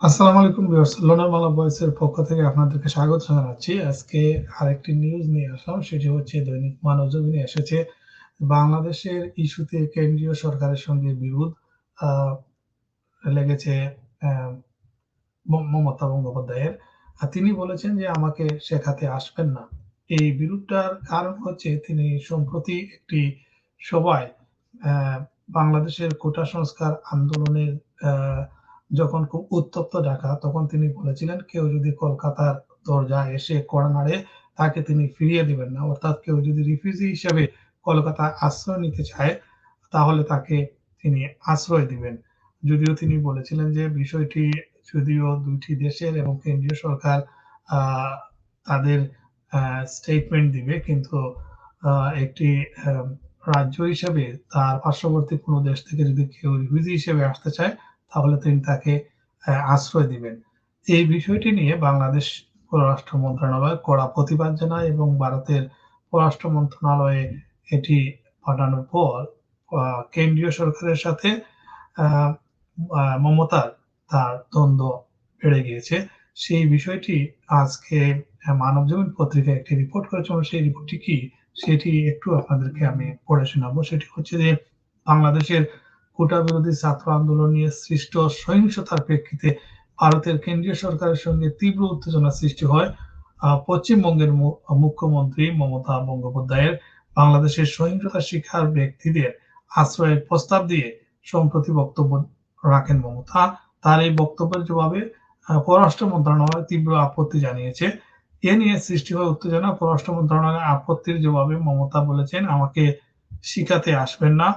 আসসালামু আলাইকুম ভিউয়ার্স লোনামালা ভয়েসের পক্ষ থেকে আপনাদেরকে স্বাগত জানাচ্ছি। আজকে আরেকটি নিউজ নিয়ে আসলাম সেটি হচ্ছে দৈনিক মানবজমিনে এসেছে। বাংলাদেশের ইস্যুতে কেন্দ্রীয় সরকারের সঙ্গে বিরোধ লেগেছে মমতা বন্দ্যোপাধ্যায়ের। তিনি বলেছেন যে আমাকে শেখাতে আসবেন না। এই বিরোধটার কারণ হচ্ছে তিনি সম্প্রতি একটি সভায় বাংলাদেশের কোটা সংস্কার আন্দোলনের আহ, যখন খুব উত্তপ্ত ঢাকা, তখন তিনি বলেছিলেন, কেউ যদি কলকাতার দরজা এসে কড়া নাড়ে, তাকে তিনি ফিরিয়ে দিবেন না। অর্থাৎ কেউ যদি রিফিউজি হিসেবে কলকাতায় আশ্রয় নিতে চায়, তাহলে তাকে তিনি আশ্রয় দিবেন। যদিও তিনি বলেছিলেন যে, বিষয়টি যদিও দুইটি দেশের এবং কেন্দ্রীয় সরকার তাদের স্টেটমেন্ট দিবে, কিন্তু একটি রাজ্য হিসেবে তার পার্শ্ববর্তী কোনো দেশ থেকে যদি কেউ রিফিউজি হিসেবে আসতে চায় তাহলে তিনি তাকে আশ্রয় দিবেন। এই বিষয়টি নিয়ে বাংলাদেশ পররাষ্ট্র মন্ত্রণালয় কড়া প্রতিবাদ জানায় এবং ভারতের পররাষ্ট্র মন্ত্রণালয়ে এটি পাঠানোর পর কেন্দ্রীয় সরকারের সাথে মমতার তার দ্বন্দ্ব বেড়ে গিয়েছে। সেই বিষয়টি আজকে মানবজমিন পত্রিকায় একটি রিপোর্ট করেছে এবং সেই রিপোর্টটি কি? সেটি একটু আপনাদেরকে আমি পড়ে শোনাবো। সেটি হচ্ছে যে বাংলাদেশের কোটা বিরোধী ছাত্র আন্দোলন নিয়ে সৃষ্ট সহিংসতার প্রেক্ষিতে ভারতের কেন্দ্রীয় সরকারের সঙ্গে তীব্র উত্তেজনা সৃষ্টি হয়। পশ্চিমবঙ্গের মুখ্যমন্ত্রী মমতা বন্দ্যোপাধ্যায়ের বাংলাদেশের সহিংসতার শিকার ব্যক্তিদের আশ্রয়ের প্রস্তাব দিয়ে সম্প্রতি বক্তব্য রাখেন মমতা। তার এই বক্তব্যের জবাবে পররাষ্ট্র মন্ত্রণালয় তীব্র আপত্তি জানিয়েছে। এ নিয়ে সৃষ্টি হয় উত্তেজনা। পররাষ্ট্র মন্ত্রণালয়ের আপত্তির জবাবে মমতা বলেছেন, আমাকে শিখাতে আসবেন না।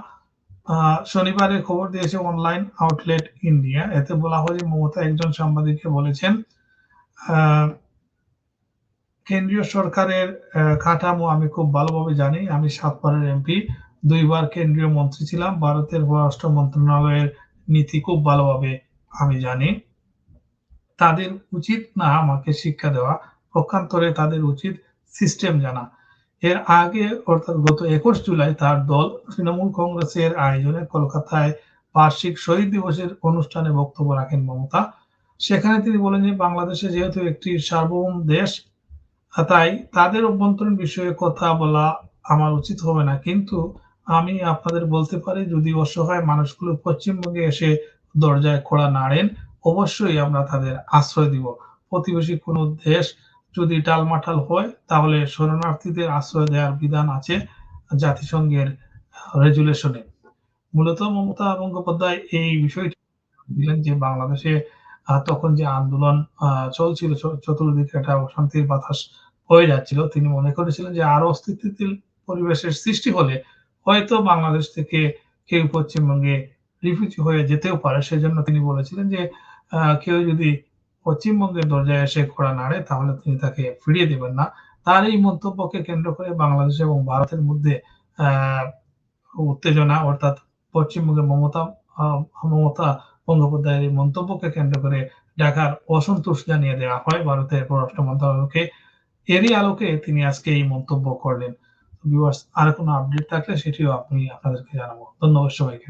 আহ, শনিবারে খবর দিয়েছে অনলাইন আউটলেট ইন্ডিয়া এতে বলা হয় যে মমতা একজন সাংবাদিককে বলেছেন কেন্দ্রীয় সরকারের কাঠামো আমি খুব ভালোভাবে জানি। আমি সাতবারের এমপি দুইবার কেন্দ্রীয় মন্ত্রী ছিলাম। ভারতের পররাষ্ট্র মন্ত্রণালয়ের নীতি খুব ভালোভাবে আমি জানি। তাদের উচিত না আমাকে শিক্ষা দেওয়া। পক্ষান্তরে তাদের উচিত সিস্টেম জানা। এর আগে, অর্থাৎ গত একুশ জুলাই, তার দল তৃণমূল কংগ্রেসের আয়োজনে কলকাতায় বার্ষিক শহীদ দিবসের অনুষ্ঠানে বক্তব্য রাখেন মমতা। সেখানে তিনি বলেন যে, বাংলাদেশে যেহেতু একটি সার্বভৌম দেশ, তাই তাদের অভ্যন্তরীণ বিষয়ে কথা বলা আমার উচিত হবে না। কিন্তু আমি আপনাদের বলতে পারি, যদি অসহায় মানুষগুলো পশ্চিমবঙ্গে এসে দরজায় খোড়া নাড়েন, অবশ্যই আমরা তাদের আশ্রয় দিব। প্রতিবেশী কোনো দেশ যদি টালমাটাল হয়, তাহলে শরণার্থীদের আশ্রয় দেওয়ার বিধান আছে জাতিসংঘের রেজুলেশনে। মূলত মমতা বন্দ্যোপাধ্যায় এই বিষয়টি দিলেন যে বাংলাদেশে তখন যে আন্দোলন চলছিল চতুর্দিকে একটা অশান্তির বাতাস হয়ে যাচ্ছিল, তিনি মনে করেছিলেন যে আরও অস্তিত্বশীল পরিবেশের সৃষ্টি হলে হয়তো বাংলাদেশ থেকে কেউ পশ্চিমবঙ্গে রিফিউজি হয়ে যেতেও পারে। সেজন্য তিনি বলেছিলেন যে কেউ যদি পশ্চিমবঙ্গের দরজায় এসে খোড়া নাড়ে, তাহলে তিনি তাকে ফিরিয়ে দেবেন না। তার এই মন্তব্যকে কেন্দ্র করে বাংলাদেশ এবং ভারতের মধ্যে উত্তেজনা অর্থাৎ পশ্চিমবঙ্গের মমতা মমতা বন্দ্যোপাধ্যায়ের এই মন্তব্যকে কেন্দ্র করে ঢাকার অসন্তোষ জানিয়ে দেওয়া হয় ভারতের পররাষ্ট্র মন্ত্রণালয়কে। এরই আলোকে তিনি আজকে এই মন্তব্য করলেন। ভিউয়ার্স আর কোনো আপডেট থাকলে সেটিও আপনি আপনাদেরকে জানাব। ধন্যবাদ সবাইকে।